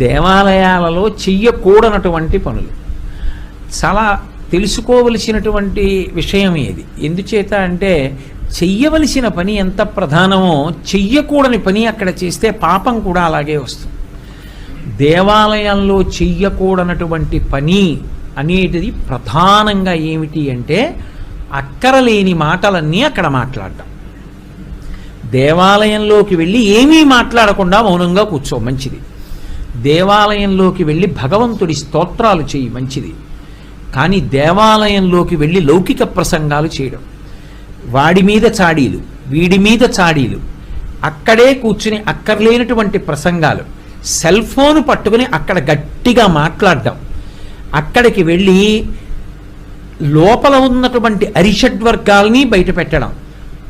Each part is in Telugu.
దేవాలయాలలో చెయ్యకూడనటువంటి పనులు. చాలా తెలుసుకోవలసినటువంటి విషయం ఇది ఎందుచేత అంటే చెయ్యవలసిన పని ఎంత ప్రధానమో చెయ్యకూడని పని అక్కడ చేస్తే పాపం కూడా అలాగే వస్తుంది. దేవాలయంలో చెయ్యకూడనటువంటి పని అనేటిది ప్రధానంగా ఏమిటి అంటే అక్కరలేని మాటలన్నీ అక్కడ మాట్లాడడం. దేవాలయంలోకి వెళ్ళి ఏమీ మాట్లాడకుండా మౌనంగా కూర్చో మంచిది. దేవాలయంలోకి వెళ్ళి భగవంతుడి స్తోత్రాలు చేయి మంచిది. కానీ దేవాలయంలోకి వెళ్ళి లౌకిక ప్రసంగాలు చేయడం. వాడి మీద చాడీలు వీడి మీద చాడీలు. అక్కడే కూర్చుని అక్కర్లేనటువంటి ప్రసంగాలు. సెల్ ఫోన్ పట్టుకుని అక్కడ గట్టిగా మాట్లాడడం. అక్కడికి వెళ్ళి లోపల ఉన్నటువంటి అరిషడ్వర్గాల్ని బయట పెట్టడం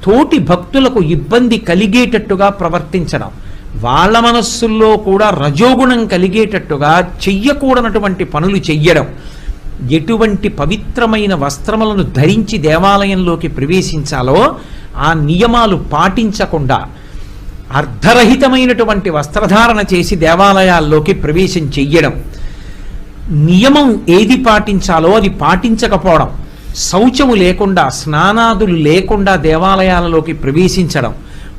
తోటి భక్తులకు ఇబ్బంది కలిగేటట్టుగా ప్రవర్తించడం వాళ్ళ మనస్సుల్లో కూడా రజోగుణం కలిగేటట్టుగా చెయ్యకూడనటువంటి పనులు చెయ్యడం ఎటువంటి పవిత్రమైన వస్త్రములను ధరించి దేవాలయంలోకి ప్రవేశించాలో ఆ నియమాలు పాటించకుండా అర్ధరహితమైనటువంటి వస్త్రధారణ చేసి దేవాలయాల్లోకి ప్రవేశం చెయ్యడం. నియమం ఏది పాటించాలో అది పాటించకపోవడం శౌచము లేకుండా స్నానాదులు లేకుండా దేవాలయాలలోకి ప్రవేశించడం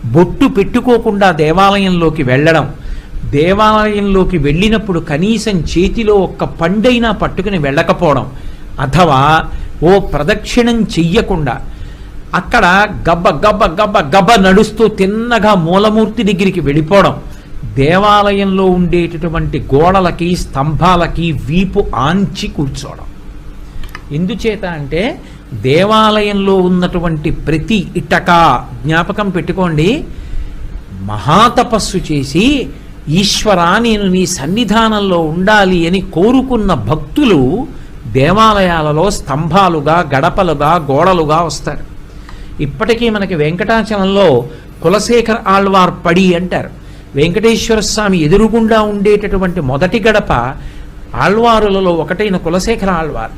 బొట్టు పెట్టుకోకుండా దేవాలయంలోకి వెళ్ళడం దేవాలయంలోకి వెళ్ళినప్పుడు కనీసం చేతిలో ఒక్క పండైనా పట్టుకుని వెళ్ళకపోవడం అథవా ఓ ప్రదక్షిణం చెయ్యకుండా అక్కడ గబ్బ గబ్బ గబ్బ గబ్బ నడుస్తూ తిన్నగా మూలమూర్తి దగ్గరికి వెళ్ళిపోవడం దేవాలయంలో ఉండేటటువంటి గోడలకి స్తంభాలకి వీపు ఆంచి కూర్చోవడం. ఎందుచేత అంటే దేవాలయంలో ఉన్నటువంటి ప్రతి ఇటక జ్ఞాపకం పెట్టుకోండి. మహాతపస్సు చేసి ఈశ్వర నేను నీ సన్నిధానంలో ఉండాలి అని కోరుకున్న భక్తులు దేవాలయాలలో స్తంభాలుగా గడపలుగా గోడలుగా వస్తారు. ఇప్పటికీ మనకి వెంకటాచలంలో కులశేఖర్ ఆళ్వార్ పడి అంటారు. వెంకటేశ్వర స్వామి ఎదురుగుండా ఉండేటటువంటి మొదటి గడప ఆళ్వారులలో ఒకటైన కులశేఖర ఆళ్వార్.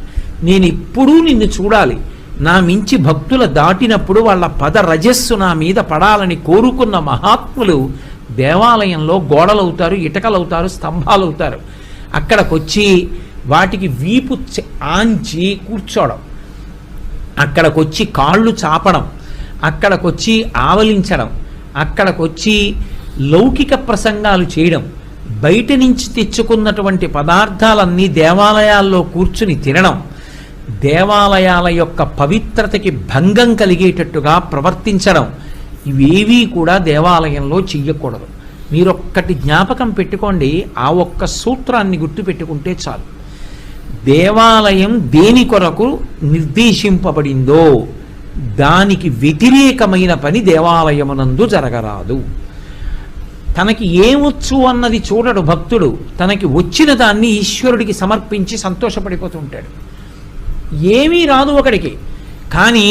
నేను ఎప్పుడూ నిన్ను చూడాలి. నా మించి భక్తుల దాటినప్పుడు వాళ్ళ పద రజస్సు నా మీద పడాలని కోరుకున్న మహాత్ములు దేవాలయంలో గోడలవుతారు ఇటకలవుతారు స్తంభాలవుతారు. అక్కడికొచ్చి వాటికి వీపు ఆంచి కూర్చోవడం. అక్కడికొచ్చి కాళ్ళు చాపడం. అక్కడికొచ్చి ఆవలించడం. అక్కడికొచ్చి లౌకిక ప్రసంగాలు చేయడం బయట నుంచి తెచ్చుకున్నటువంటి పదార్థాలన్నీ దేవాలయాల్లో కూర్చుని తినడం దేవాలయాల యొక్క పవిత్రతకి భంగం కలిగేటట్టుగా ప్రవర్తించడం ఇవేవీ కూడా దేవాలయంలో చెయ్యకూడదు. మీరొక్కటి జ్ఞాపకం పెట్టుకోండి ఆ ఒక్క సూత్రాన్ని గుర్తు పెట్టుకుంటే చాలు. దేవాలయం దేని కొరకు నిర్దేశింపబడిందో దానికి వ్యతిరేకమైన పని దేవాలయమునందు జరగరాదు. తనకి ఏమొచ్చు అన్నది చూడడు భక్తుడు. తనకి వచ్చిన దాన్ని ఈశ్వరుడికి సమర్పించి సంతోషపడిపోతూ ఉంటాడు ఏమీ రాదు ఒకడికి కానీ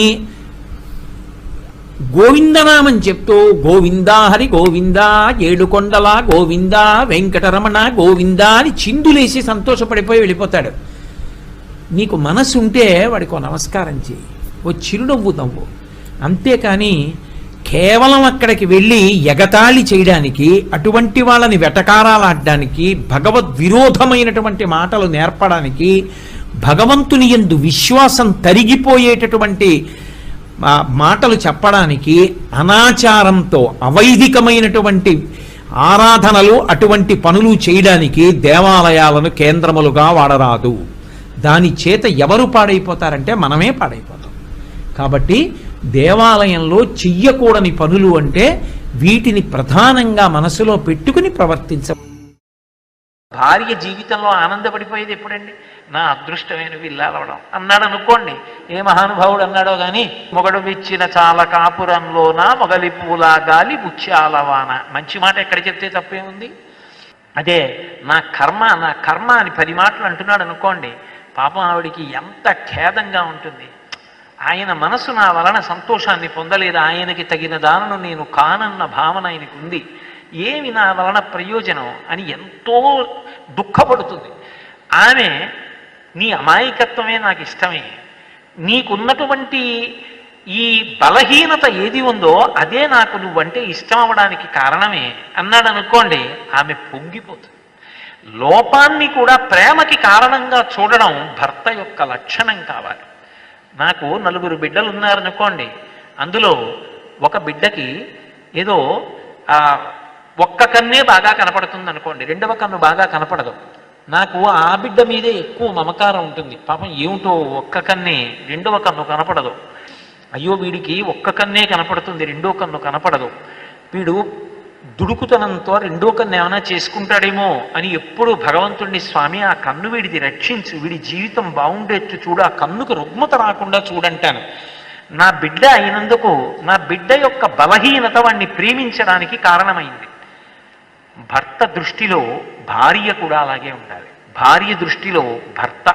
గోవిందనామం చెప్తూ గోవిందా హరి గోవిందా ఏడుకొండల గోవిందా వెంకటరమణ గోవిందా అని చిందులేసి సంతోషపడిపోయి వెళ్ళిపోతాడు. నీకు మనసు ఉంటే వాడికి నమస్కారం చేయి ఓ చిరునవ్వు నవ్వు. అంతేకాని కేవలం అక్కడికి వెళ్ళి ఎగతాళి చేయడానికి అటువంటి వాళ్ళని వెటకారాలాడడానికి భగవద్ విరోధమైనటువంటి మాటలు నేర్పడానికి భగవంతుని యందు విశ్వాసం తరిగిపోయేటటువంటి మాటలు చెప్పడానికి అనాచారంతో అవైదికమైనటువంటి ఆరాధనలు అటువంటి పనులు చేయడానికి దేవాలయాలను కేంద్రములుగా వాడరాదు. దాని చేత ఎవరు పాడైపోతారంటే మనమే పాడైపోతాం. కాబట్టి దేవాలయంలో చెయ్యకూడని పనులు అంటే వీటిని ప్రధానంగా మనసులో పెట్టుకుని ప్రవర్తించ భార్య జీవితంలో ఆనందపడిపోయేది ఎప్పుడండి? నా అదృష్టమైన విల్లాలవడం అన్నాడు అనుకోండి ఏ మహానుభావుడు అన్నాడో గాని మొగడు విచ్చిన చాలా కాపురంలోన మొగలి పూల గాలి బుచ్చాలవాన మంచి మాట ఎక్కడ చెప్తే తప్పేముంది? అదే నా కర్మ నా కర్మ అని పది మాటలు అంటున్నాడు అనుకోండి పాపం ఆవిడికి ఎంత ఖేదంగా ఉంటుంది. ఆయన మనసు నా వలన సంతోషాన్ని పొందలేదు? ఆయనకి తగిన దానను నేను కానన్న భావన ఆయనకు ఉంది. ఏమి నా వలన ప్రయోజనం అని ఎంతో దుఃఖపడుతుంది. ఆమె నీ అమాయకత్వమే నాకు ఇష్టమే. నీకున్నటువంటి ఈ బలహీనత ఏది ఉందో అదే నాకు నువ్వంటే ఇష్టం అవడానికి కారణమే అన్నాడు అనుకోండి ఆమె పొంగిపోతుంది. లోపాన్ని కూడా ప్రేమకి కారణంగా చూడడం భర్త యొక్క లక్షణం కావాలి. నాకు నలుగురు బిడ్డలు ఉన్నారనుకోండి అందులో ఒక బిడ్డకి ఏదో ఒక్క కన్నే బాగా కనపడుతుంది అనుకోండి. రెండవ కన్ను బాగా కనపడదు. నాకు ఆ బిడ్డ మీదే ఎక్కువ మమకారం ఉంటుంది. పాపం ఏమిటో ఒక్క కన్నే రెండవ కన్ను కనపడదు. అయ్యో వీడికి ఒక్క కన్నే కనపడుతుంది రెండో కన్ను కనపడదు. వీడు దుడుకుతనంతో రెండో కన్ను ఏమైనా చేసుకుంటాడేమో అని ఎప్పుడు భగవంతుడిని స్వామి ఆ కన్ను వీడిది రక్షించు వీడి జీవితం బాగుండేట్టు చూడు ఆ కన్నుకు రుగ్మత రాకుండా చూడంటాను. నా బిడ్డ అయినందుకు నా బిడ్డ యొక్క బలహీనత వాణ్ణి ప్రేమించడానికి కారణమైంది. భర్త దృష్టిలో భార్య కూడా అలాగే ఉండాలి. భార్య దృష్టిలో భర్త